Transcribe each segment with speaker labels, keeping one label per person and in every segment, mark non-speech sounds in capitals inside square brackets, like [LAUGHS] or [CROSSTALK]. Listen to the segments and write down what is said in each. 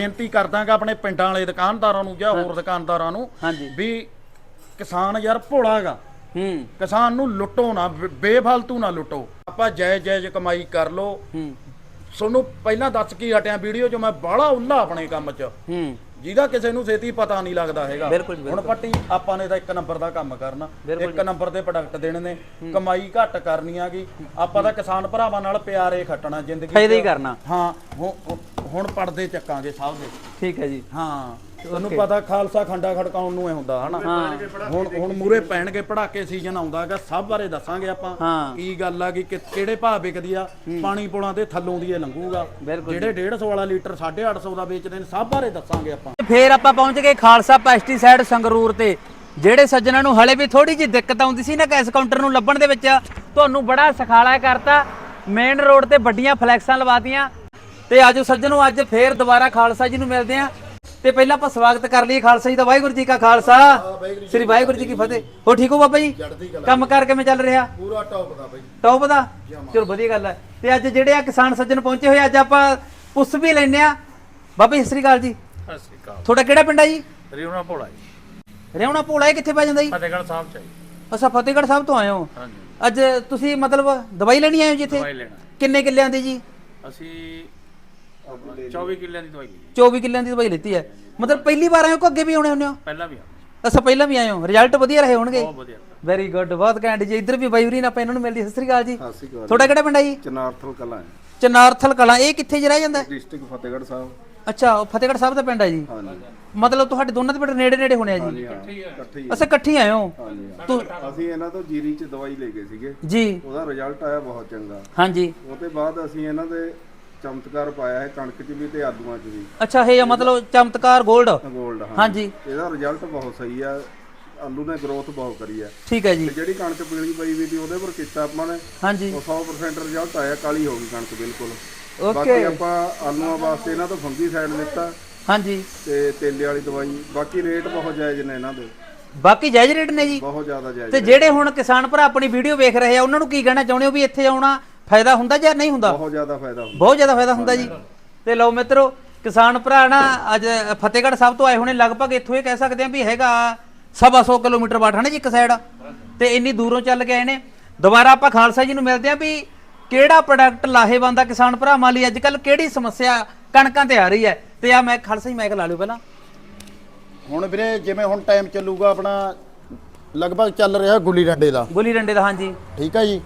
Speaker 1: ਬੇਨਤੀ ਕਰਦਾਗਾ ਆਪਣੇ ਪਿੰਡਾਂ ਵਾਲੇ ਦੁਕਾਨਦਾਰਾਂ ਨੂੰ ਜਾਂ ਹੋਰ ਦੁਕਾਨਦਾਰਾਂ ਨੂੰ
Speaker 2: ਹਾਂਜੀ।
Speaker 1: ਵੀ ਕਿਸਾਨ ਯਾਰ ਭੋਲਾਗਾ
Speaker 2: ਹੂੰ।
Speaker 1: ਕਿਸਾਨ ਨੂੰ ਲੁੱਟੋ ਨਾ ਬੇ- ਬੇਫਾਲਤੂ ਨਾ ਲੁੱਟੋ। ਆਪਾਂ ਜਾਇਜ਼ ਜਾਇਜ਼ ਕਮਾਈ ਕਰ ਲੋ
Speaker 2: ਹੂੰ।
Speaker 1: ਤੁਹਾਨੂੰ ਪਹਿਲਾਂ ਦੱਸ ਕੀ ਹਟਿਆ ਵੀਡੀਓ 'ਚ ਮੈਂ ਬਾਹਲਾ ਉੱਲਾ ਆਪਣੇ ਕੰਮ 'ਚ।
Speaker 2: ਹੂੰ।
Speaker 1: ਜਿਹਦਾ ਕਿਸੇ ਨੂੰ ਛੇਤੀ ਪਤਾ ਨਹੀਂ ਲੱਗਦਾ ਹੈਗਾ।
Speaker 2: ਬਿਲਕੁਲ ਜੀ,
Speaker 1: ਹੁਣ ਪੱਟੀ ਆਪਾਂ ਨੇ ਤਾਂ ਇੱਕ ਨੰਬਰ ਦਾ ਕੰਮ ਕਰਨਾ।
Speaker 2: ਬਿਲਕੁਲ
Speaker 1: ਇੱਕ ਨੰਬਰ ਦੇ ਪ੍ਰੋਡਕਟ ਦੇਣੇ ਨੇ। ਕਮਾਈ ਘੱਟ ਕਰਨੀ ਆਗੀ ਆਪਾਂ ਤਾਂ ਕਿਸਾਨ ਭਰਾਵਾਂ ਨਾਲ ਪਿਆਰੇ ਖੱਟਣਾ ਜ਼ਿੰਦਗੀ 'ਚ।
Speaker 2: ਫਾਇਦਾ ਹੀ ਕਰਨਾ।
Speaker 1: ਹਾਂ ਹੁਣ- ਹੁਣ ਪੜਦੇ ਚੱਕਾਂਗੇ ਸਭ ਦੇ।
Speaker 2: ਠੀਕ ਹੈ ਜੀ।
Speaker 1: ਹਾਂ ਤੁਹਾਨੂੰ ਪਤਾ ਖਾਲਸਾ ਖੰਡਾ ਖੜਕਾਉਣ ਨੂੰ ਇਹ ਹੁੰਦਾ ਹਨਾ? ਹੁਣ ਹੁਣ ਮੂਰੇ ਪੈਣਗੇ ਪੜਾਕੇ ਸੀਜ਼ਨ ਆਉਂਦਾਗਾ ਸਭ ਬਾਰੇ ਦੱਸਾਂਗੇ ਆਪਾਂ। ਕੀ ਗੱਲ ਆ ਕਿ ਕਿਹੜੇ ਭਾਅ ਵਿਕਦੀ ਆ ਪਾਣੀ ਪੁਲਾਂ ਦੇ ਥੱਲੋਂ ਦੀ ਇਹ ਲੰਘੂਗਾ।
Speaker 2: ਬਿਲਕੁਲ
Speaker 1: ਜਿਹੜੇ 150 ਵਾਲਾ ਲੀਟਰ 850 ਦਾ ਵੇਚਦੇ ਨੇ ਸਭ ਬਾਰੇ ਦੱਸਾਂਗੇ ਆਪਾਂ।
Speaker 2: ਫੇਰ ਆਪਾਂ ਪਹੁੰਚ ਗਏ ਖਾਲਸਾ ਪੈਸਟੀਸਾਈਡ ਸੰਗਰੂਰ ਤੇ ਜਿਹੜੇ ਸੱਜਣਾ ਨੂੰ ਹਲੇ ਵੀ ਥੋੜੀ ਜਿਹੀ ਦਿੱਕਤ ਆਉਂਦੀ ਸੀ ਨਾ ਕੈਸ ਕਾਊਂਟਰ ਨੂੰ ਲੱਭਣ ਦੇ ਵਿੱਚ ਤੁਹਾਨੂੰ ਬੜਾ ਸਖਾਲਾ ਕਰਤਾ। ਮੇਨ ਰੋਡ ਤੇ ਵੱਡੀਆਂ ਫਲੈਕਸਾਂ ਲਵਾਤੀਆਂ। ਤੇ ਆਜੋ ਸੱਜਣੋ ਅੱਜ ਫੇਰ ਦੁਬਾਰਾ ਖਾਲਸਾ ਜੀ ਨੂੰ ਮਿਲਦੇ ਆਂ ਤੇ ਪਹਿਲਾਂ ਆਪਾਂ ਸਵਾਗਤ ਕਰ ਲਈਏ ਖਾਲਸਾ ਜੀ ਦਾ। ਵਾਹਿਗੁਰੂ ਜੀ ਕਾ ਖਾਲਸਾ। ਸ੍ਰੀ ਵਾਹਿਗੁਰੂ ਜੀ ਕੀ ਫਤਿਹ। ਹੋ ਠੀਕ ਹੋ ਬਾਬਾ ਜੀ? ਕੰਮ ਕਰ ਕਿਵੇਂ ਚੱਲ ਰਿਹਾ?
Speaker 1: ਪੂਰਾ ਟੌਪ ਦਾ ਬਈ।
Speaker 2: ਟੌਪ ਦਾ? ਚਲੋ ਵਧੀਆ ਗੱਲ ਹੈ। ਤੇ ਅੱਜ ਜਿਹੜੇ ਆ ਕਿਸਾਨ ਸੱਜਣ ਪਹੁੰਚੇ ਹੋਏ ਅੱਜ ਆਪਾਂ ਪੁੱਛ ਵੀ ਲੈਨੇ ਆ ਬਾਬਾ ਜੀ ਸਤਿ ਸ੍ਰੀ ਅਕਾਲ ਜੀ।
Speaker 3: ਸਤਿ ਸ਼੍ਰੀ ਅਕਾਲ।
Speaker 2: ਤੁਹਾਡਾ ਕਿਹੜਾ ਪਿੰਡ ਆ ਜੀ?
Speaker 3: ਰਿਉਣਾ ਭੋਲਾ ਜੀ।
Speaker 2: ਰਿਆਉਣਾ ਭੋਲਾ ਇਹ ਕਿੱਥੇ ਪੈ ਜਾਂਦਾ ਜੀ?
Speaker 3: ਫਤਿਹਗੜ੍ਹ ਸਾਹਿਬ ਚ ਜੀ।
Speaker 2: ਅੱਛਾ ਫਤਿਹਗੜ੍ਹ ਸਾਹਿਬ ਤੋਂ ਆਏ ਹੋ।
Speaker 3: ਹਾਂਜੀ।
Speaker 2: ਅੱਜ ਤੁਸੀਂ ਮਤਲਬ ਦਵਾਈ ਲੈਣੀ ਆਏ ਹੋ ਜਿੱਥੇ
Speaker 3: ਦਵਾਈ ਲੈਣਾ।
Speaker 2: ਕਿੰਨੇ ਕਿੱਲਿਆਂ ਦੀ ਜੀ?
Speaker 3: ਅਸੀਂ 24 ਕਿੱਲਿਆਂ ਦੀ ਦਵਾਈ ਲਈ
Speaker 2: 24 ਕਿੱਲਿਆਂ ਦੀ ਦਵਾਈ ਲੈਤੀ ਹੈ। ਮਤਲਬ ਪਹਿਲੀ ਵਾਰ ਆਏ ਹੋ ਕਿ ਅੱਗੇ ਵੀ ਆਉਣੇ ਹੁੰਦੇ ਹੋ?
Speaker 3: ਪਹਿਲਾਂ ਵੀ ਆ
Speaker 2: ਅੱਛਾ ਪਹਿਲਾਂ ਵੀ ਆਏ ਹੋ? ਰਿਜ਼ਲਟ ਵਧੀਆ ਰਹੇ ਹੋਣਗੇ?
Speaker 3: ਬਹੁਤ ਵਧੀਆ।
Speaker 2: ਵੈਰੀ ਗੁੱਡ ਬਹੁਤ ਘੈਂਟ ਜੀ। ਇੱਧਰ ਵੀ ਬਾਈ ਵੀਰੀ ਨਾਲ ਆਪਾਂ ਇਹਨਾਂ ਨੂੰ ਮਿਲਦੀ ਸਤਿ ਸ੍ਰੀ ਅਕਾਲ ਜੀ।
Speaker 4: ਸਤਿ ਸ਼੍ਰੀ ਅਕਾਲ
Speaker 2: ਤੁਹਾਡਾ ਕਿਹੜਾ ਪਿੰਡ ਹੈ ਜੀ?
Speaker 4: ਚਨਾਰਥਲ ਕਲਾਂ
Speaker 2: ਚਨਾਰਥਲ ਕਲਾਂ। ਇਹ ਕਿੱਥੇ ਜਿਹੜਾ ਜਾਂਦਾ ਹੈ?
Speaker 4: ਡਿਸਟ੍ਰਿਕਟ ਫਤਿਹਗੜ੍ਹ ਸਾਹਿਬ।
Speaker 2: ਅੱਛਾ ਉਹ ਫਤਿਹਗੜ੍ਹ ਸਾਹਿਬ ਦਾ ਪਿੰਡ ਹੈ ਜੀ?
Speaker 4: ਹਾਂਜੀ।
Speaker 2: ਮਤਲਬ ਤੁਹਾਡੇ ਦੋਨਾਂ ਦੇ ਪਿੰਡ ਨੇੜੇ ਨੇੜੇ ਹੋਣੇ ਆ ਜੀ?
Speaker 4: ਹਾਂ। ਇਕੱਠੇ ਹੀ
Speaker 2: ਇਕੱਠੇ ਆਏ ਹੋ?
Speaker 4: ਹਾਂਜੀ
Speaker 2: ਤੂੰ
Speaker 4: ਅਸੀਂ ਇਹਨਾਂ ਤੋਂ ਜੀਰੀ ਚ ਦਵਾਈ ਲੈ ਗਏ ਸੀਗੇ।
Speaker 2: ਜੀ।
Speaker 4: ਉਹਦਾ ਰਿਜ਼ਲਟ ਆਇਆ ਬਹੁਤ ਚੰਗਾ।
Speaker 2: ਹਾਂਜੀ।
Speaker 4: ਉਹ ਤੋਂ ਬਾਅਦ ਅਸੀਂ ਇਹਨਾਂ ਦੇ ਚਮਤਕਾਰ ਪਾਇਆ ਹੈ ਕਣਕ ਚ ਵੀ ਤੇ ਆਲੂਆਂ ਚ ਵੀ।
Speaker 2: ਅੱਛਾ ਇਹ ਆ ਮਤਲਬ ਚਮਤਕਾਰ 골ਡ
Speaker 4: ਗੋਲਡ
Speaker 2: ਹਾਂਜੀ।
Speaker 4: ਇਹਦਾ ਰਿਜ਼ਲਟ ਬਹੁਤ ਸਹੀ ਆ। ਆਲੂ ਨੇ ਗਰੋਥ ਬਹੁਤ ਕਰੀ ਆ।
Speaker 2: ਠੀਕ ਹੈ ਜੀ।
Speaker 4: ਤੇ ਜਿਹੜੀ ਕਣਕ ਪੀਲੀ ਪਈ ਵੀ ਸੀ ਉਹਦੇ ਪਰ ਕੀਤਾ ਆਪਾਂ ਨੇ।
Speaker 2: ਹਾਂਜੀ।
Speaker 4: ਉਹ 100% ਰਿਜ਼ਲਟ ਆਇਆ ਕਾਲੀ ਹੋ ਗਈ ਕਣਕ ਬਿਲਕੁਲ। ਬਾਕੀ
Speaker 2: ਓਕੇ
Speaker 4: ਆਪਾਂ ਆਲੂਆਂ ਵਾਸਤੇ ਇਹਨਾਂ ਤੋਂ ਫੰਗੀ ਸਾਈਡ ਦਿੱਤਾ
Speaker 2: ਹਾਂਜੀ।
Speaker 4: ਤੇ ਤੇਲੇ ਵਾਲੀ ਦਵਾਈ ਬਾਕੀ ਰੇਟ ਬਹੁਤ ਜਾਇਜ਼ ਨੇ ਇਹਨਾਂ ਦੇ।
Speaker 2: ਬਾਕੀ ਜਾਇਜ਼ ਰੇਟ ਨੇ ਜੀ?
Speaker 4: ਬਹੁਤ ਜ਼ਿਆਦਾ ਜਾਇਜ਼
Speaker 2: ਤੇ ਜਿਹੜੇ ਹੁਣ ਕਿਸਾਨ ਭਰਾ ਆਪਣੀ ਵੀਡੀਓ ਵੇਖ ਰਹੇ ਆ ਉਹਨਾਂ ਨੂੰ ਕੀ ਕਹਿਣਾ ਚਾਹੁੰਦੇ ਹੋ ਵੀ ਇੱਥੇ ਆਉਣਾ? ਫਾਇਦਾ ਹੁੰਦਾ ਜਾਂ ਨਹੀਂ ਹੁੰਦਾ?
Speaker 4: ਬਹੁਤ ਜ਼ਿਆਦਾ ਫਾਇਦਾ ਹੁੰਦਾ।
Speaker 2: ਬਹੁਤ ਜ਼ਿਆਦਾ ਫਾਇਦਾ ਹੁੰਦਾ ਜੀ। ਤੇ ਲਓ ਮਿੱਤਰੋ ਕਿਸਾਨ ਭਰਾ ਨਾ ਅੱਜ ਫਤਿਹਗੜ੍ਹ ਸਾਹਿਬ ਤੋਂ ਆਏ ਹੋਣੇ ਲਗਭਗ ਇੱਥੋਂ ਇਹ ਕਹਿ ਸਕਦੇ ਆ ਵੀ ਹੈਗਾ ਸਵਾ ਸੌ ਕਿਲੋਮੀਟਰ ਬਾਟ ਹੈ ਨਾ ਜੀ ਇੱਕ ਸਾਈਡ ਤੇ ਇੰਨੀ ਦੂਰੋਂ ਚੱਲ ਕੇ ਆਏ ਨੇ। ਦੁਬਾਰਾ ਆਪਾਂ ਖਾਲਸਾ ਜੀ ਨੂੰ ਮਿਲਦੇ ਆ ਵੀ ਕਿਹੜਾ ਪ੍ਰੋਡਕਟ ਲਾਹੇਵੰਦ ਆ ਕਿਸਾਨ ਭਰਾਵਾਂ ਲਈ ਅੱਜ ਕੱਲ ਕਿਹੜੀ ਸਮੱਸਿਆ ਕਣਕਾਂ ਤੇ ਆ ਰਹੀ ਹੈ? ਤੇ ਆ ਮੈਂ ਖਾਲਸਾ ਜੀ ਮਾਈਕ ਲਾ ਲਿਓ ਪਹਿਲਾਂ।
Speaker 1: ਹੁਣ ਵੀਰੇ ਜਿਵੇਂ ਹੁਣ ਟਾਈਮ ਚੱਲੂਗਾ ਆਪਣਾ ਲਗਭਗ ਚੱਲ ਰਿਹਾ ਗੁੱਲੀ ਡੰਡੇ ਦਾ।
Speaker 2: ਗੁੱਲੀ ਡੰਡੇ ਦਾ ਹਾਂਜੀ।
Speaker 1: ਠੀਕ ਹੈ ਜੀ?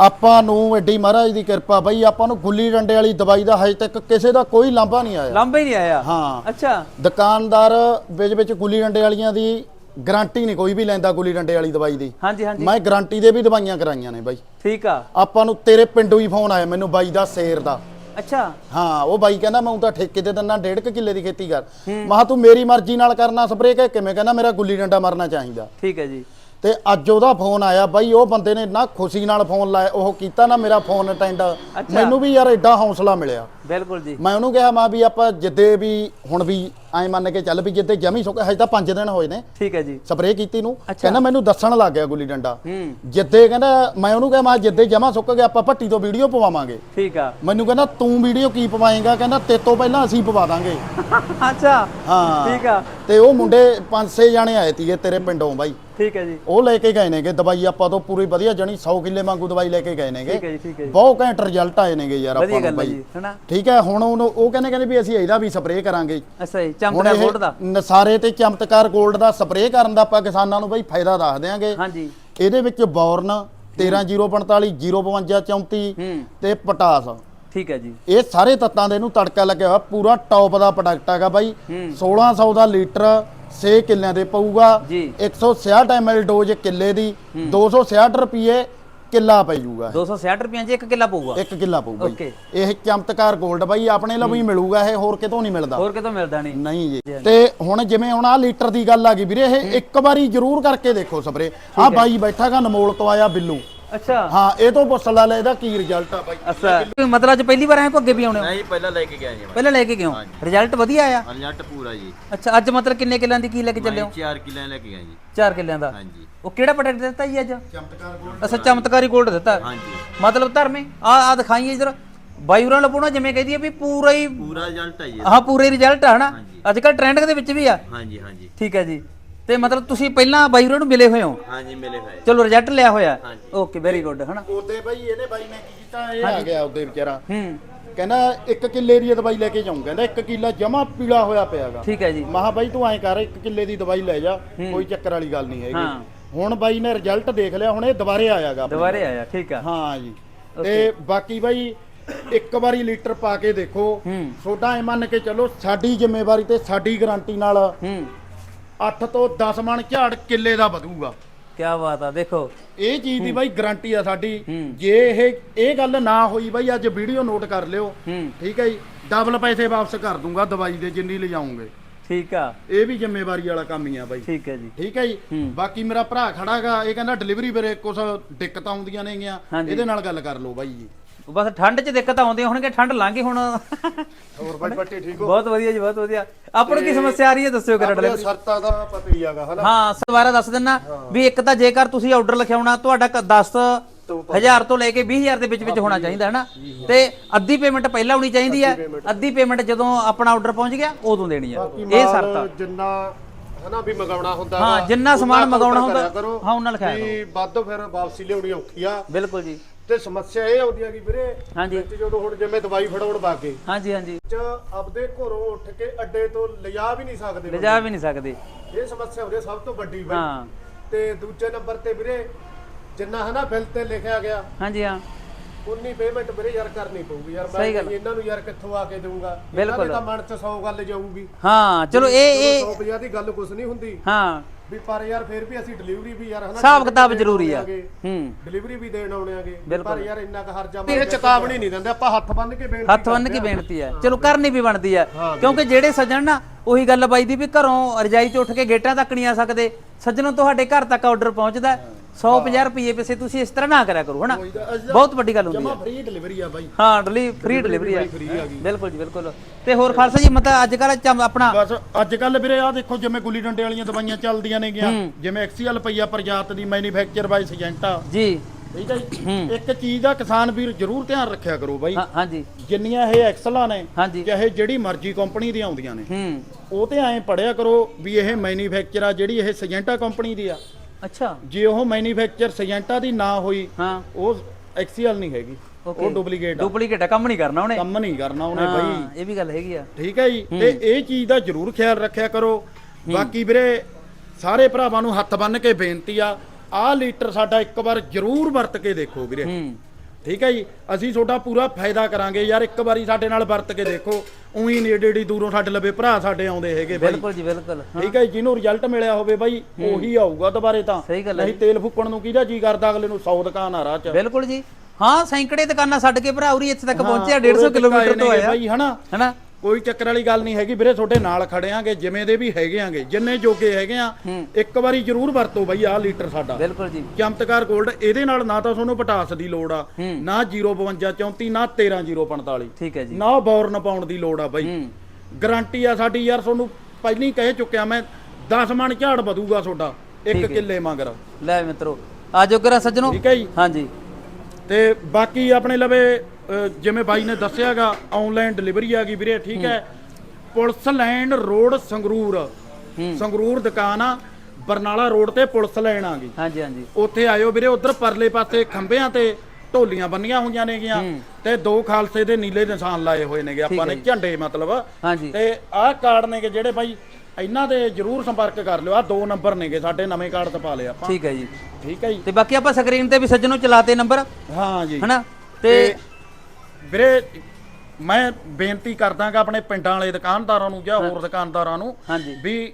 Speaker 1: ਆਪਾਂ ਨੂੰ ਐਡੀ ਮਹਾਰਾਜ ਦੀ ਕਿਰਪਾ ਬਈ ਆਪਾਂ ਨੂੰ ਗੁੱਲੀ ਡੰਡੇ ਵਾਲੀ ਦਵਾਈ ਦਾ ਹਜੇ ਤੱਕ ਕਿਸੇ ਦਾ ਕੋਈ ਲਾਂਭਾ ਨਹੀਂ ਆਇਆ।
Speaker 2: ਲੰਬਾ ਹੀ ਨਹੀਂ ਆਇਆ?
Speaker 1: ਹਾਂ।
Speaker 2: ਅੱਛਾ।
Speaker 1: ਦੁਕਾਨਦਾਰ ਵਿੱਚ ਵਿੱਚ ਗੁੱਲੀ ਡੰਡੇ ਵਾਲੀਆਂ ਦੀ ਗਾਰੰਟੀ ਨਹੀਂ ਕੋਈ ਵੀ ਲੈਂਦਾ ਗੁੱਲੀ ਡੰਡੇ ਵਾਲੀ ਦਵਾਈ ਦੀ।
Speaker 2: ਹਾਂਜੀ ਹਾਂਜੀ।
Speaker 1: ਮੈਂ ਗਾਰੰਟੀ ਦੇ ਵੀ ਦਵਾਈਆਂ ਕਰਾਈਆਂ ਨੇ ਬਾਈ।
Speaker 2: ਠੀਕ ਆ।
Speaker 1: ਆਪਾਂ ਨੂੰ ਤੇਰੇ ਪਿੰਡੋਂ ਹੀ ਫੋਨ ਆਇਆ ਮੈਨੂੰ ਬਾਈ ਦਾ ਸ਼ੇਰ ਦਾ।
Speaker 2: ਅੱਛਾ।
Speaker 1: ਹਾਂ ਉਹ ਬਾਈ ਕਹਿੰਦਾ ਮੈਂ ਉਹ ਤਾਂ ਠੇਕੇ ਤੇ ਦਿੰਦਾ ਡੇਢ ਕੁ ਕਿੱਲੇ ਦੀ ਖੇਤੀ ਕਰ। ਮਹਾ ਤੂੰ ਮੇਰੀ ਮਰਜ਼ੀ ਨਾਲ ਕਰਨਾ ਸਪਰੇਅ ਕਿ ਕਿਵੇਂ? ਕਹਿੰਦਾ ਮੇਰਾ ਗੁੱਲੀ ਡੰਡਾ ਮਰਨਾ ਚਾਹੀਦਾ।
Speaker 2: ਠੀਕ ਹੈ ਜੀ।
Speaker 1: ਤੇ ਅੱਜ ਉਹਦਾ ਫੋਨ ਆਇਆ ਬਾਈ ਉਹ ਬੰਦੇ ਨੇ ਨਾ ਖੁਸ਼ੀ ਨਾਲ ਫੋਨ ਲਾਇਆ ਉਹ ਕੀਤਾ ਨਾ ਮੇਰਾ ਫੋਨ ਅਟੈਂਡ। ਮੈਨੂੰ ਵੀ ਯਾਰ ਐਡਾ ਹੌਸਲਾ ਮਿਲਿਆ।
Speaker 2: ਬਿਲਕੁਲ ਜੀ।
Speaker 1: ਮੈਂ ਉਹਨੂੰ ਕਿਹਾ ਮੈਂ ਵੀ ਆਪਾਂ ਜਿੱਦੇ ਵੀ ਹੁਣ ਵੀ ਐ ਮੰਨ ਕੇ ਚੱਲ ਵੀ ਜਿੱਦੇ ਜਮੀ ਸੁੱਕ ਹਜੇ ਤਾਂ 5 ਦਿਨ ਹੋਏ ਨੇ।
Speaker 2: ਠੀਕ ਹੈ ਜੀ।
Speaker 1: ਸਪਰੇਅ ਕੀਤੀ ਨੂੰ। ਕਹਿੰਦਾ ਮੈਨੂੰ ਦੱਸਣ ਲੱਗ ਗਿਆ ਗੁੱਲੀ ਡੰਡਾ। ਜਿੱਦੇ ਕਹਿੰਦਾ ਮੈਂ ਉਹਨੂੰ ਕਿਹਾ ਮੈਂ ਜਿੱਦੇ ਜਮਾ ਸੁੱਕ ਗਿਆ ਆਪਾਂ ਭੱਟੀ ਤੋਂ ਵੀਡੀਓ ਪਵਾਵਾਂਗੇ।
Speaker 2: ਠੀਕ ਆ।
Speaker 1: ਮੈਨੂੰ ਕਹਿੰਦਾ ਤੂੰ ਵੀਡੀਓ ਕੀ ਪਵਾਏਗਾ? ਕਹਿੰਦਾ ਤੇ ਤੋਂ ਪਹਿਲਾਂ ਅਸੀਂ ਪਵਾ ਦਾਂਗੇ। [LAUGHS]
Speaker 2: ਅੱਛਾ।
Speaker 1: ਹਾਂ।
Speaker 2: ਠੀਕ ਆ।
Speaker 1: ਤੇ ਉਹ ਮੁੰਡੇ ਪੰਜ ਛੇ ਜਾਣੇ ਆਏ ਤੀਗੇ ਤੇਰੇ ਪਿੰਡੋਂ ਬਾਈ।
Speaker 2: ਠੀਕ ਹੈ ਜੀ।
Speaker 1: ਉਹ ਲੈ ਕੇ ਗਏ ਨੇਗੇ। ਦਵਾਈ ਆਪਾਂ ਤੋਂ ਪੂਰੀ ਵਧੀਆ ਜਣੀ 100 ਕਿੱਲੇ ਵਾਂਗੂ ਦਵਾਈ ਲੈ ਕੇ ਗਏ ਨੇਗੇ।
Speaker 2: ਠੀਕ ਹੈ ਜੀ ਠੀਕ ਹੈ ਜੀ।
Speaker 1: ਬਹੁਤ ਘੈਂਟ ਰਿਜ਼ਲਟ ਆਏ ਨੇਗੇ ਯਾਰ ਆਪਾਂ ਨੂੰ ਬਾਈ। ਠੀਕ ਹੈ ਹੁਣ ਉਹ ਕਹਿੰਦੇ ਕਹਿੰਦੇ ਵੀ ਅਸੀਂ ਇਹਦਾ ਵੀ ਸਪਰੇਅ ਕਰਾਂਗੇ।
Speaker 2: ਅੱਛਾ ਜੀ।
Speaker 1: ਇਹ
Speaker 2: ਗੋਲਡ ਦਾ।
Speaker 1: ਨਸਾਰੇ ਤੇ ਚਮਤਕਾਰ 골ਡ ਦਾ ਸਪਰੇਅ ਕਰਨ ਦਾ ਆਪਾਂ ਕਿਸਾਨਾਂ ਨੂੰ ਬਾਈ ਫਾਇਦਾ ਦੱਸ ਦਿਆਂਗੇ।
Speaker 2: ਹਾਂਜੀ।
Speaker 1: ਇਹਦੇ ਵਿੱਚ ਬੌਰਨ 13045 052 34
Speaker 2: ਹੂੰ।
Speaker 1: ਤੇ ਪਟਾਸ।
Speaker 2: ਠੀਕ ਹੈ ਜੀ।
Speaker 1: ਇਹ ਸਾਰੇ ਤੱਤਾਂ ਦੇ ਇਹਨੂੰ ਤੜਕਾ ਲੱਗਿਆ ਹੋਇਆ ਪੂਰਾ ਟੌਪ ਦਾ ਪ੍ਰੋਡਕਟ ਹੈਗਾ ਬਾਈ।
Speaker 2: ਹੂੰ।
Speaker 1: 1600 ਦਾ ਲੀਟਰ 6 ਕਿੱਲਿਆਂ ਦੇ ਪਊਗਾ।
Speaker 2: ਜੀ।
Speaker 1: 166 ml ਡੋਜ਼ ਕਿੱਲੇ ਦੀ। 266 ਰੁਪਏ ਕਿੱਲਾ ਪੈ ਜਾਊਗਾ
Speaker 2: 266 ਰੁਪਈਆਂ 'ਚ 1 ਕਿੱਲਾ ਪਊਗਾ।
Speaker 1: ਇੱਕ ਕਿੱਲਾ ਪਊਗਾ. ਜੀ ਇਹ ਚਮਤਕਾਰ 골ਡ ਬਾਈ ਆਪਣੇ ਲਈ ਵੀ ਮਿਲੂਗਾ ਇਹ ਹੋਰ ਕਿਤੋਂ ਨਹੀਂ ਮਿਲਦਾ।
Speaker 2: ਹੋਰ ਕਿਤੋਂ ਮਿਲਦਾ ਨਹੀਂ।
Speaker 1: ਨਹੀਂ ਜੀ। ਤੇ ਹੁਣ ਜਿਵੇਂ ਹੁਣ ਆ ਲੀਟਰ ਦੀ ਗੱਲ ਆ ਗਈ ਵੀਰੇ ਇਹ ਇੱਕ ਵਾਰੀ ਜ਼ਰੂਰ ਕਰਕੇ ਦੇਖੋ ਸਪਰੇ। ਆ ਬਾਈ ਬੈਠਾਗਾ ਨਮੋਲ ਤੋਂ ਆਇਆ ਬਿੱਲੂ।
Speaker 2: ਅੱਛਾ।
Speaker 1: ਹਾਂ ਇਹ ਤੋਂ ਪੁੱਛ ਲੈ ਲੈ ਇਹਦਾ ਕੀ ਰਿਜ਼ਲਟ ਆ ਬਾਈ।
Speaker 2: ਅੱਛਾ। ਮਤਲਬ ਅੱਜ ਪਹਿਲੀ ਵਾਰ ਆਏ ਕੋ ਅੱਗੇ ਵੀ ਆਉਣੇ ਹੋ?
Speaker 5: ਨਹੀਂ ਪਹਿਲਾਂ ਲੈ ਕੇ ਗਿਆ ਜੀ ਮੈਂ।
Speaker 2: ਪਹਿਲਾਂ ਲੈ ਕੇ ਗਏ ਹੋ ਰਿਜ਼ਲਟ ਵਧੀਆ ਆਇਆ?
Speaker 5: ਰਿਜ਼ਲਟ ਪੂਰਾ ਜੀ।
Speaker 2: ਅੱਛਾ ਅੱਜ ਮਤਲਬ ਕਿੰਨੇ ਕਿੱਲਿਆਂ ਦੀ ਕੀ ਲੈ ਕੇ ਚੱਲੇ ਹੋ?
Speaker 5: 4 ਕਿੱਲੇ ਲੈ ਕੇ ਗਿਆ ਜੀ।
Speaker 2: 4 ਕਿੱਲਿਆਂ ਦਾ।
Speaker 5: ਹਾਂਜੀ।
Speaker 2: ਉਹ ਕਿਹੜਾ ਪ੍ਰੋਡਕਟ ਦਿੱਤਾ ਜੀ ਅੱਜ? ਚਮਤਕਾਰ 골ਡ ਅੱਛਾ ਚਮਤਕਾਰੀ 골ਡ ਦਿੱਤਾ।
Speaker 5: ਹਾਂਜੀ।
Speaker 2: ਮਤਲਬ ਧਰਮੇ ਆ ਆ ਦਿਖਾਈਏ ਇਧਰ। ਬਾਈ ਹੋਰਾਂ ਲੱਭਣਾ ਜਿਵੇਂ ਕਹਦੀ ਆ ਵੀ ਪੂਰਾ ਹੀ
Speaker 5: ਪੂਰਾ ਰਿਜ਼ਲਟ ਹੈ ਜੀ।
Speaker 2: ਆਹ ਪੂਰੇ ਰਿਜ਼ਲਟ ਆ ਹਨਾ। ਅੱਜ ਕੱਲ ਟ੍ਰੈਂਡ ਦੇ ਵਿੱਚ ਵੀ ਆ।
Speaker 5: ਹਾਂਜੀ ਹਾਂਜੀ।
Speaker 2: ਠੀਕ ਹੈ ਜੀ। ਤੇ ਮਤਲਬ ਤੁਸੀਂ ਪਹਿਲਾਂ ਬਾਈ ਹੋਰਾਂ ਨੂੰ ਮਿਲੇ ਹੋਏ ਹੋ?
Speaker 5: ਹਾਂਜੀ ਮਿਲੇ ਹੋਏ।
Speaker 2: ਚਲੋ ਰਿਜ਼ਲਟ ਲਿਆ ਹੋਇਆ। ਓਕੇ ਵੈਰੀ ਗੁੱਡ ਹਨਾ?
Speaker 1: ਉਹਦੇ ਬਾਈ ਇਹਨੇ ਬਾਈ ਨੇ ਕੀ ਕੀਤਾ? ਇਹ ਆ ਗਿਆ ਉਹਦੇ ਵਿਚਾਰਾ।
Speaker 2: ਹੂੰ।
Speaker 1: ਕਹਿੰਦਾ ਇੱਕ ਕਿੱਲੇ ਦੀ ਦਵਾਈ ਲੈ ਕੇ ਜਾਊਂ। ਕਹਿੰਦਾ ਇੱਕ ਕਿੱਲਾ ਜਮਾ ਪੀਲਾ ਹੋਇਆ ਪਿਆਗਾ।
Speaker 2: ਠੀਕ ਹੈ ਜੀ।
Speaker 1: ਮਹਾ ਬਾਈ ਤੂੰ ਐਂ ਕਰ ਇੱਕ ਕਿੱਲੇ ਦੀ ਦਵਾਈ ਲੈ ਜਾ ਕੋਈ ਚੱਕਰ ਵਾਲੀ ਗੱਲ ਨਹੀਂ
Speaker 2: ਹਾਂ।
Speaker 1: ਹੈਗੀ ਹੁਣ ਬਾਈ ਨੇ ਰਿਜ਼ਲਟ ਦੇਖ ਲਿਆ ਹੁਣ ਇਹ ਦੁਬਾਰੇ ਆਇਆਗਾ
Speaker 2: ਦੁਬਾਰੇ ਆਇਆ ਠੀਕ ਆ।
Speaker 1: ਹਾਂ ਜੀ। ਤੇ ਬਾਕੀ ਬਾਈ ਇੱਕ ਵਾਰੀ ਲੀਟਰ ਪਾ ਕੇ ਦੇਖੋ।
Speaker 2: ਹੂੰ।
Speaker 1: ਛੋਟਾ ਐ ਮੰਨ ਕੇ ਚੱਲੋ ਸਾਡੀ ਜ਼ਿੰਮੇਵਾਰੀ ਤੇ ਸਾਡੀ ਗਾਰੰਟੀ ਨਾਲ
Speaker 2: ਹੂੰ।
Speaker 1: 8 ਤੋਂ 10 ਮਣ ਝਾੜ ਕਿੱਲੇ ਦਾ ਵਧੂਗਾ।
Speaker 2: ਕੀ ਬਾਤ ਆ ਦੇਖੋ।
Speaker 1: ਇਹ ਚੀਜ਼ ਦੀ ਬਾਈ ਗਾਰੰਟੀ ਆ ਸਾਡੀ। ਜੇ ਇਹ ਇਹ ਗੱਲ ਨਾ ਹੋਈ ਬਾਈ ਅੱਜ ਵੀਡੀਓ ਨੋਟ ਕਰ ਲਿਓ। ਠੀਕ ਹੈ ਜੀ? ਡਬਲ ਪੈਸੇ ਵਾਪਸ ਕਰ ਦੂੰਗਾ ਦਵਾਈ ਦੇ ਜਿੰਨੀ ਲਿਜਾਉਂਗੇ।
Speaker 2: ਠੀਕ ਆ।
Speaker 1: ਇਹ ਵੀ ਜ਼ਿੰਮੇਵਾਰੀ ਵਾਲਾ ਕੰਮ ਹੀ ਆ ਬਾਈ।
Speaker 2: ਠੀਕ ਹੈ ਜੀ।
Speaker 1: ਠੀਕ ਹੈ ਜੀ। ਬਾਕੀ ਮੇਰਾ ਭਰਾ ਖੜਾਗਾ ਇਹ ਕਹਿੰਦਾ ਡਿਲੀਵਰੀ ਵੇਰੇ ਕੁਝ ਦਿੱਕਤਾਂ ਆਉਂਦੀਆਂ ਨੇਗੀਆਂ। ਇਹਦੇ ਨਾਲ ਗੱਲ ਕਰ ਲਓ ਬਾਈ ਜੀ।
Speaker 2: ਬਸ ਠੰਡ 'ਚ ਦਿੱਕਤ ਆਉਂਦੀਆਂ ਹੋਣਗੇ ਠੰਡ ਲੰਘ ਹੁਣ।
Speaker 4: ਹੋਰ ਬਾਈ ਬੱਟੇ ਠੀਕ
Speaker 2: ਬਹੁਤ ਵਧੀਆ ਜੀ ਬਹੁਤ ਵਧੀਆ। ਆਪਾਂ ਨੂੰ ਕੀ ਸਮੱਸਿਆ ਆ ਰਹੀ ਹੈ ਦੱਸਿਓ ਕਰ ਡਿਲੀਵਰੀ
Speaker 4: ਸਰਤਾਂ ਦਾ ਪਤਾ ਹੀ ਹੈਗਾ ਹਨਾ?
Speaker 2: ਹਾਂ ਦੁਬਾਰਾ ਦੱਸ ਦਿੰਨਾ ਵੀ ਇੱਕ ਤਾਂ ਜੇਕਰ ਤੁਸੀਂ ਆਰਡਰ ਲਿਖਾਉਣਾ ਤੁਹਾਡਾ 10 ਹਜ਼ਾਰ ਤੋਂ ਲੈ ਕੇ 20000 ਦੇ ਵਿੱਚ ਵਿੱਚ ਹੋਣਾ ਚਾਹੀਦਾ ਹੈ। ਨਾ ਤੇ ਅੱਧੀ ਪੇਮੈਂਟ ਪਹਿਲਾਂ ਹੋਣੀ ਚਾਹੀਦੀ ਹੈ। ਅੱਧੀ ਪੇਮੈਂਟ ਜਦੋਂ ਆਪਣਾ ਆਰਡਰ ਪਹੁੰਚ ਗਿਆ ਉਦੋਂ ਦੇਣੀ ਹੈ।
Speaker 4: ਬਾਕੀ
Speaker 2: ਇਹ
Speaker 4: ਮਾਲ
Speaker 2: ਸ਼ਰਤ। ਆ
Speaker 4: ਜਿੰਨਾ ਹਨਾ ਵੀ ਮੰਗਾਉਣਾ ਹੁੰਦਾ
Speaker 2: ਹਾਂ,
Speaker 4: ਵਾ,
Speaker 2: ਜਿੰਨਾ ਸਮਾਨ
Speaker 4: ਉਹਨਾਂ
Speaker 2: ਮੰਗਾਉਣਾ ਹੁੰਦਾ,
Speaker 4: ਕਰਿਆ ਕਰੋ।
Speaker 2: ਹਾਂ, ਉਹਨਾਂ ਲਿਖਾਇਆ
Speaker 4: ਵੀ ਵੱਧ ਫਿਰ ਵਾਪਸੀ ਲਿਆਉਣੀ ਔਖੀ ਆ।
Speaker 2: ਬਿਲਕੁਲ ਜੀ।
Speaker 4: ਤੇ ਸਮੱਸਿਆ ਇਹ ਆਉਂਦੀ ਆ ਕਿ ਵੀਰੇ
Speaker 2: ਹਾਂਜੀ।
Speaker 4: ਵਿੱਚ ਜਦੋਂ ਹੁਣ ਜਿਵੇਂ ਦਵਾਈ ਫੜਾਉਣ ਬਾਗੇ
Speaker 2: ਹਾਂਜੀ ਹਾਂਜੀ।
Speaker 4: ਚ ਆਪਦੇ ਘਰੋਂ ਉੱਠ ਕੇ ਅੱਡੇ ਤੋਂ ਲਿਜਾ ਵੀ ਨਹੀਂ ਸਕਦੇ
Speaker 2: ਲਿਜਾ ਵੀ ਨਹੀਂ ਸਕਦੇ।
Speaker 4: ਇਹ ਸਮੱਸਿਆ ਹੋ ਰਹੀ ਹੈ ਸਭ ਤੋਂ ਵੱਡੀ ਬਾਈ।
Speaker 2: ਹਾਂ।
Speaker 4: ਤੇ ਦੂਜੇ ਨੰਬਰ ਤੇ ਵੀਰੇ ਜਿੰਨਾ ਹਨਾ ਬਿੱਲ ਤੇ ਲਿਖਿਆ ਗਿਆ
Speaker 2: ਹਾਂਜੀ ਹਾਂ।
Speaker 4: ਉਨੀ ਪੇਮੈਂਟ ਵੀਰੇ ਯਾਰ ਕਰਨੀ ਪਊਗੀ। ਯਾਰ
Speaker 2: ਸਹੀ ਗੱਲ।
Speaker 4: ਮੈਂ ਇਹਨਾਂ ਨੂੰ ਯਾਰ ਕਿੱਥੋਂ ਆ ਕੇ ਦੇਵਾਂਗਾ
Speaker 2: ਬਿਲਕੁਲ।
Speaker 4: ਤਾਂ ਮਨ ਚ 100 ਗੱਲ ਜਾਊਗੀ।
Speaker 2: ਹਾਂ ਚਲੋ ਇਹ ਇਹ
Speaker 4: 150 ਦੀ ਗੱਲ ਕੁਝ ਨਹੀਂ ਹੁੰਦੀ।
Speaker 2: ਹਾਂ।
Speaker 4: ਵੀ ਪਰ ਯਾਰ ਫਿਰ ਵੀ ਅਸੀਂ ਡਿਲੀਵਰੀ ਵੀ ਯਾਰ ਹਨਾ
Speaker 2: ਹਿਸਾਬ ਕਿਤਾਬ ਜ਼ਰੂਰੀ ਆ। ਹੂੰ।
Speaker 4: ਡਿਲੀਵਰੀ ਵੀ ਦੇਣ ਆਉਣੇ ਆਗੇ। ਪਰ ਯਾਰ ਇੰਨਾ ਕੁ ਹਰਜਾ ਇਹ ਚੇਤਾਵਨੀ ਨਹੀਂ ਦਿੰਦੇ ਆਪਾਂ ਹੱਥ ਬੰਨ ਕੇ ਬੇਨਤੀ
Speaker 2: ਹੱਥ ਬੰਨ ਕੇ
Speaker 4: ਆ।
Speaker 2: ਬੇਨਤੀ ਹੈ ਚਲੋ ਕਰਨੀ ਵੀ ਬਣਦੀ ਹੈ
Speaker 4: ਹਾਂ,
Speaker 2: ਕਿਉਂਕਿ ਜਿਹੜੇ ਸੱਜਣ ਨਾ ਉਹੀ ਗੱਲ ਬਾਈ ਦੀ ਵੀ ਘਰੋਂ ਰਜਾਈ 'ਚ ਉੱਠ ਕੇ ਗੇਟਾਂ ਤੱਕ ਨਹੀਂ ਆ ਸਕਦੇ। ਸੱਜਣੋਂ ਤੁਹਾਡੇ ਘਰ ਤੱਕ ਆਰਡਰ ਪਹੁੰਚਦਾ। 150 ਰੁਪਏ ਪੈਸੇ ਤੁਸੀਂ ਇਸ ਤਰ੍ਹਾਂ ਨਾ ਕਰਿਆ ਕਰੋ ਹਨਾ? ਬਹੁਤ ਵੱਡੀ ਗੱਲ ਹੁੰਦੀ
Speaker 1: ਜਮਾ
Speaker 2: ਹੈ।
Speaker 1: ਫ੍ਰੀ ਡਿਲੀਵਰੀ ਆ ਬਾਈ।
Speaker 2: ਹਾਂ ਡਿਲੀ ਫ੍ਰੀ ਡਿਲੀਵਰੀ
Speaker 4: ਆ।
Speaker 2: ਬਿਲਕੁਲ ਜੀ ਬਿਲਕੁਲ। ਤੇ ਹੋਰ ਖਾਲਸਾ ਜੀ ਮਤਲਬ ਅੱਜ ਕੱਲ ਆਪਣਾ
Speaker 1: ਬਸ ਅੱਜ ਕੱਲ ਵੀਰੇ ਆ ਦੇਖੋ ਜਿਵੇਂ ਗੁੱਲੀ ਡੰਡੇ ਵਾਲੀਆਂ ਦਵਾਈਆਂ ਚੱਲਦੀਆਂ ਨੇਗੀਆਂ। ਜਿਵੇਂ ਐਕਸੀਐਲ ਪਈਆ ਪ੍ਰਜਾਤ ਦੀ ਮੈਨੂਫੈਕਚਰ ਬਾਈ ਸਜੈਂਟਾ
Speaker 2: ਜੀ।
Speaker 1: ਠੀਕ ਹੈ ਜੀ? ਇੱਕ ਚੀਜ਼ ਦਾ ਕਿਸਾਨ ਵੀਰ ਜ਼ਰੂਰ ਧਿਆਨ ਰੱਖਿਆ ਕਰੋ ਬਾਈ।
Speaker 2: ਹਾਂ ਹਾਂਜੀ।
Speaker 1: ਜਿੰਨੀਆਂ ਇਹ ਐਕਸਲਾਂ ਨੇ ਚਾਹੇ ਜਿਹੜੀ ਮਰਜ਼ੀ ਕੰਪਨੀ ਦੀਆਂ ਆਉਂਦੀਆਂ ਨੇ।
Speaker 2: ਹੂੰ।
Speaker 1: ਉਹ ਤੇ ਐਂ ਪੜਿਆ ਕਰੋ ਵੀ ਇਹ ਮੈਨੂਫੈਕਚਰ ਆ ਜਿਹੜੀ ਇਹ ਸਜੈਂਟਾ ਕੰਪਨੀ ਦੀ ਆ।
Speaker 2: ਅੱਛਾ।
Speaker 1: ਜੇ ਉਹ ਮੈਨੂਫੈਕਚਰ ਸਜੈਂਟਾ ਦੀ ਨਾ ਹੋਈ
Speaker 2: ਹਾਂ।
Speaker 1: ਉਹ ਐਕਸੀਐਲ ਨਹੀਂ ਹੈਗੀ. ਉਹ ਡੁਪਲੀਕੇਟ ਆ।
Speaker 2: ਡੁਪਲੀਕੇਟ ਕੰਮ ਨਹੀਂ ਕਰਨਾ ਉਹਨੇ।
Speaker 1: ਕੰਮ ਨਹੀਂ ਕਰਨਾ ਉਹਨੇ
Speaker 2: ਹਾਂ
Speaker 1: ਬਾਈ।
Speaker 2: ਇਹ ਵੀ ਗੱਲ ਹੈਗੀ ਆ।
Speaker 1: ਠੀਕ ਹੈ ਜੀ। ਤੇ ਇਹ ਚੀਜ਼ ਦਾ ਜ਼ਰੂਰ ਖਿਆਲ ਰੱਖਿਆ ਕਰੋ। ਬਾਕੀ ਵੀਰੇ ਸਾਰੇ ਭਰਾਵਾਂ ਨੂੰ ਹੱਥ ਬੰਨ ਕੇ ਬੇਨਤੀ ਆ ਆਹ ਲੀਟਰ ਸਾਡਾ ਇੱਕ ਵਾਰ ਜ਼ਰੂਰ ਵਰਤ ਕੇ ਦੇਖੋ ਵੀਰੇ।
Speaker 2: ਹੂੰ।
Speaker 1: ਠੀਕ ਹੈ ਜੀ? ਅਸੀਂ ਤੁਹਾਡਾ ਪੂਰਾ ਫਾਇਦਾ ਕਰਾਂਗੇ ਯਾਰ ਇੱਕ ਵਾਰੀ ਸਾਡੇ ਨਾਲ ਵਰਤ ਕੇ ਦੇਖੋ। ਉਹੀ ਨੇੜੇ ਏਡੀ ਦੂਰੋਂ ਸਾਡੇ ਲਵੇ ਭਰਾ ਸਾਡੇ ਆਉਂਦੇ ਹੈਗੇ ਬਾਈ।
Speaker 2: ਬਿਲਕੁਲ ਜੀ ਬਿਲਕੁਲ।
Speaker 1: ਠੀਕ ਹੈ ਜਿਹਨੂੰ ਰਿਜ਼ਲਟ ਮਿਲਿਆ ਹੋਵੇ ਬਾਈ ਉਹੀ ਆਊਗਾ ਦੁਬਾਰੇ ਤਾਂ।
Speaker 2: ਸਹੀ ਗੱਲ ਹੈ
Speaker 1: ਨਹੀਂ ਤੇਲ ਫੁੱਕਣ ਨੂੰ ਕਿਹਦਾ ਜੀ ਕਰਦਾ ਅਗਲੇ ਨੂੰ? 100 ਦੁਕਾਨ ਆ ਰਾਹ ਚ।
Speaker 2: ਬਿਲਕੁਲ ਜੀ। ਹਾਂ ਸੈਂਕੜੇ ਦੁਕਾਨਾਂ ਛੱਡ ਕੇ ਭਰਾ ਉਰੀ ਇੱਥੇ ਤੱਕ ਪਹੁੰਚਿਆ
Speaker 1: ਹਾਂ,
Speaker 2: 150
Speaker 1: ਉਹਦੇ
Speaker 2: ਕਿਲੋਮੀਟਰ ਤੋਂ ਆਇਆ।
Speaker 1: ਬਾਈ ਹਨਾ?
Speaker 2: ਹਨਾ?
Speaker 1: ਕੋਈ ਚੱਕਰ ਵਾਲੀ ਗੱਲ ਨਹੀਂ ਹੈਗੀ ਵੀਰੇ ਤੁਹਾਡੇ ਨਾਲ ਖੜੇ ਆਂਗੇ ਜਿਵੇਂ ਦੇ ਵੀ ਹੈਗੇ ਆਂਗੇ ਜਿੰਨੇ ਜੋਗੇ ਹੈਗੇ ਆ। ਇੱਕ ਵਾਰੀ ਜ਼ਰੂਰ ਵਰਤੋ ਬਾਈ ਆਹ ਲੀਟਰ ਸਾਡਾ।
Speaker 2: ਬਿਲਕੁਲ ਜੀ।
Speaker 1: ਚਮਤਕਾਰ 골ਡ ਇਹਦੇ ਨਾਲ ਨਾ ਤਾਂ ਤੁਹਾਨੂੰ ਪਟਾਸ ਦੀ ਲੋੜ ਆ। ਨਾ 05234 ਨਾ 13045
Speaker 2: ਠੀਕ ਹੈ ਜੀ।
Speaker 1: ਨਾ ਬੌਰਨ ਪਾਉਣ ਦੀ ਲੋੜ ਆ ਬਾਈ। ਗਾਰੰਟੀ ਆ ਸਾਡੀ ਯਾਰ ਤੁਹਾਨੂੰ ਪਹਿਲਾਂ ਕਹਿ ਚੁੱਕਿਆ ਮੈਂ 10 ਮਣ ਝਾੜ ਵਧੂਗਾ ਤੁਹਾਡਾ ਇੱਕ। ਕਿੱਲੇ ਮਗਰ।
Speaker 2: ਲੈ ਮਿੱਤਰੋ ਆਜੋ ਕਰਾ ਸੱਜਣੋ।
Speaker 1: ਠੀਕ ਹੈ ਜੀ।
Speaker 2: ਹਾਂਜੀ।
Speaker 1: ਤੇ ਬਾਕੀ ਆਪਣੇ ਲਵੇ ਜਿਵੇਂ ਬਾਈ ਨੇ ਦੱਸਿਆਗਾ ਆਨਲਾਈਨ ਡਿਲੀਵਰੀ ਆ ਗਈ ਵੀਰੇ ਠੀਕ ਹੈ। Police line road Sangrur. Sangrur ਦੁਕਾਨ ਆ ਬਰਨਾਲਾ ਰੋਡ ਤੇ ਪੁਲਿਸ ਲਾਈਨ ਆ ਗਈ।
Speaker 2: ਹਾਂਜੀ ਹਾਂਜੀ।
Speaker 1: ਉੱਥੇ ਆਇਓ ਵੀਰੇ ਉਧਰ ਪਰਲੇ ਪਾਸੇ ਖੰਭਿਆਂ ਤੇ ਢੋਲੀਆਂ ਬੰਨੀਆਂ ਹੋਈਆਂ ਨੇਗੀਆਂ। ਤੇ ਦੋ ਖਾਲਸੇ ਦੇ ਨੀਲੇ ਨਿਸ਼ਾਨ ਲਾਏ ਹੋਏ ਨੇਗੇ ਆਪਾਂ ਨੇ। ਝੰਡੇ ਮਤਲਬ।
Speaker 2: ਹਾਂਜੀ।
Speaker 1: ਤੇ ਆਹ ਕਾਰਡ ਨੇਗੇ ਜਿਹੜੇ ਬਾਈ ਇਹਨਾਂ ਦੇ ਜਰੂਰ ਸੰਪਰਕ ਕਰ ਲਿਓ ਆਹ ਦੋ ਨੰਬਰ ਨੇਗੇ ਸਾਡੇ ਨਵੇਂ ਕਾਰਡ ਤੇ ਪਾ ਲਏ ਆਪਾਂ।
Speaker 2: ਠੀਕ ਹੈ ਜੀ।
Speaker 1: ਠੀਕ ਹੈ ਜੀ।
Speaker 2: ਤੇ ਬਾਕੀ ਆਪਾਂ ਸਕਰੀਨ ਤੇ ਵੀ ਸੱਜਣੋ ਚਲਾਤੇ ਨੰਬਰ।
Speaker 1: ਹਾਂ ਜੀ।
Speaker 2: ਹਨਾ? ਤੇ
Speaker 1: ਵੀਰੇ ਮੈਂ ਬੇਨਤੀ ਕਰਦਾਗਾ ਆਪਣੇ ਪਿੰਡਾਂ ਵਾਲੇ ਦੁਕਾਨਦਾਰਾਂ ਨੂੰ ਜਾਂ ਹੋਰ ਦੁਕਾਨਦਾਰਾਂ ਨੂੰ
Speaker 2: ਹਾਂਜੀ।
Speaker 1: ਵੀ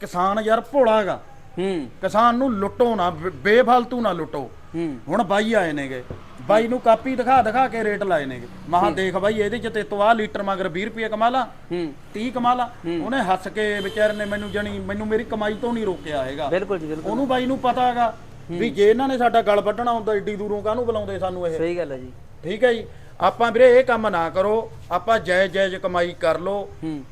Speaker 1: ਕਿਸਾਨ ਯਾਰ ਭੋਲਾਗਾ
Speaker 2: ਹੂੰ।
Speaker 1: ਕਿਸਾਨ ਨੂੰ ਲੁੱਟੋ ਨਾ ਬੇਫਾਲਤੂ ਨਾ ਲੁੱਟੋ।
Speaker 2: ਹੂੰ।
Speaker 1: ਹੁਣ ਬਾਈ ਆਏ ਨੇਗੇ। ਬਾਈ ਨੂੰ ਕਾਪੀ ਦਿਖਾ ਦਿਖਾ ਕੇ ਰੇਟ ਲਾਏ ਨੇਗੇ। ਮਹਾ ਦੇਖ ਬਾਈ ਇਹਦੇ ਚ ਤੇ ਤੂੰ ਆਹ ਲੀਟਰ ਮਗਰ 20 ਰੁਪਏ ਕਮਾ ਲਾ
Speaker 2: ਹੂੰ।
Speaker 1: 30 ਕਮਾ ਲਾ। ਉਹਨੇ ਹੱਸ ਕੇ ਵਿਚਾਰੇ ਨੇ ਮੈਨੂੰ ਜਣੀ ਮੈਨੂੰ ਮੇਰੀ ਕਮਾਈ ਤੋਂ ਨਹੀਂ ਰੋਕਿਆ ਹੈਗਾ।
Speaker 2: ਬਿਲਕੁਲ ਜੀ ਬਿਲਕੁਲ।
Speaker 1: ਉਹਨੂੰ ਬਾਈ ਨੂੰ ਪਤਾ ਹੈਗਾ ਵੀ ਜੇ ਇਹਨਾਂ ਨੇ ਸਾਡਾ ਗਲ ਵੱਢਣਾ ਹੁੰਦਾ ਏਡੀ ਦੂਰੋਂ ਕਾਹਨੂੰ ਬੁਲਾਉਂਦੇ ਸਾਨੂੰ ਇਹ?
Speaker 2: ਸਹੀ ਗੱਲ ਹੈ ਜੀ।
Speaker 1: ਠੀਕ ਹੈ ਜੀ। ਆਪਾਂ ਵੀਰੇ ਇਹ ਕੰਮ ਨਾ ਕਰੋ ਆਪਾਂ ਜਾਇਜ਼ ਜਾਇਜ਼ ਕਮਾਈ ਕਰ
Speaker 2: ਹੂੰ।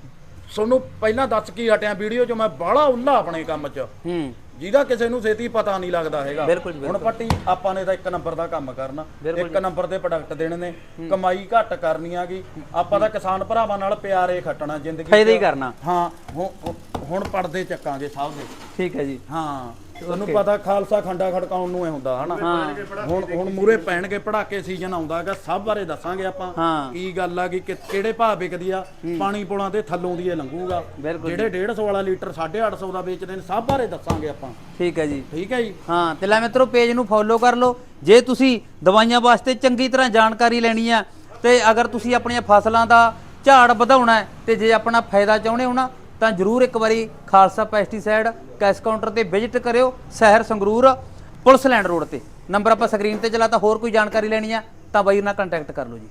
Speaker 1: ਤੁਹਾਨੂੰ ਪਹਿਲਾਂ ਦੱਸ ਕੀ ਹਟਿਆ ਵੀਡੀਓ 'ਚ ਮੈਂ ਬਾਹਲਾ ਉੱਲਾ ਆਪਣੇ ਕੰਮ 'ਚ।
Speaker 2: ਹੂੰ।
Speaker 1: ਜਿਹਦਾ ਕਿਸੇ ਨੂੰ ਛੇਤੀ ਪਤਾ ਨਹੀਂ ਲੱਗਦਾ ਹੈਗਾ।
Speaker 2: ਜੀ,
Speaker 1: ਹੁਣ ਪੱਟੀ ਆਪਾਂ ਨੇ ਤਾਂ ਇੱਕ ਨੰਬਰ ਦਾ ਕੰਮ ਕਰਨਾ। ਇੱਕ ਨੰਬਰ ਦੇ ਪ੍ਰੋਡਕਟ ਦੇਣੇ ਨੇ। ਕਮਾਈ ਘੱਟ ਕਰਨੀ ਆਗੀ ਆਪਾਂ ਤਾਂ ਕਿਸਾਨ ਭਰਾਵਾਂ ਨਾਲ ਪਿਆਰੇ ਖੱਟਣਾ ਜ਼ਿੰਦਗੀ।
Speaker 2: ਫਾਇਦਾ ਹੀ ਕਰਨਾ।
Speaker 1: ਹਾਂ ਹੁਣ- ਹੁਣ ਪੜਦੇ ਚੱਕਾਂਗੇ ਸਭ ਦੇ।
Speaker 2: ਠੀਕ ਹੈ ਜੀ।
Speaker 1: ਹਾਂ। ਤੁਹਾਨੂੰ ਪਤਾ ਖਾਲਸਾ ਖੰਡਾ ਖੜਕਾਉਣ ਨੂੰ ਐ ਹੁੰਦਾ ਹਨਾ? ਹੁਣ ਹੁਣ ਮੂਰੇ ਪੈਣਗੇ ਪੜਾਕੇ ਸੀਜ਼ਨ ਆਉਂਦਾ ਹੈਗਾ ਸਭ ਬਾਰੇ ਦੱਸਾਂਗੇ ਆਪਾਂ। ਕੀ ਗੱਲ ਆ ਕਿ ਕਿਹੜੇ ਭਾਅ ਵਿਕਦੀ ਆ ਪਾਣੀ ਪੁਲਾਂ ਦੇ ਥੱਲੋਂ ਦੀ ਇਹ ਲੰਘੂਗਾ। ਜਿਹੜੇ 150 ਵਾਲਾ ਲੀਟਰ 850 ਦਾ ਵੇਚਦੇ ਨੇ ਸਭ ਬਾਰੇ ਦੱਸਾਂਗੇ ਆਪਾਂ।
Speaker 2: ਠੀਕ ਹੈ ਜੀ।
Speaker 1: ਠੀਕ ਹੈ ਜੀ?
Speaker 2: ਹਾਂ ਤੇ ਲੈ ਮਿੱਤਰੋ ਪੇਜ ਨੂੰ ਫੋਲੋ ਕਰ ਲਓ। ਜੇ ਤੁਸੀਂ ਦਵਾਈਆਂ ਵਾਸਤੇ ਚੰਗੀ ਤਰ੍ਹਾਂ ਜਾਣਕਾਰੀ ਲੈਣੀ ਆ ਤੇ ਅਗਰ ਤੁਸੀਂ ਆਪਣੀਆਂ ਫਸਲਾਂ ਦਾ ਝਾੜ ਵਧਾਉਣਾ ਤੇ ਜੇ ਆਪਣਾ ਫਾਇਦਾ ਚਾਹੁੰਦੇ ਹੋ ਨਾ ਤਾਂ ਜਰੂਰ ਇੱਕ ਵਾਰੀ ਖਾਲਸਾ ਪੈਸਟੀਸਾਈਡ ਕੈਸ਼ ਕਾਊਂਟਰ ਤੇ ਵਿਜ਼ਿਟ ਕਰਿਓ ਸ਼ਹਿਰ ਸੰਗਰੂਰ ਪੁਲਿਸ ਲੈਂਡ ਰੋਡ ਤੇ। ਨੰਬਰ ਆਪਾਂ ਸਕਰੀਨ ਤੇ ਚਲਾਤਾ ਹੋਰ ਕੋਈ ਜਾਣਕਾਰੀ ਲੈਣੀ ਆ ਤਾਂ ਬਾਈ ਨਾਲ ਕੰਟੈਕਟ ਕਰ ਲਓ ਜੀ।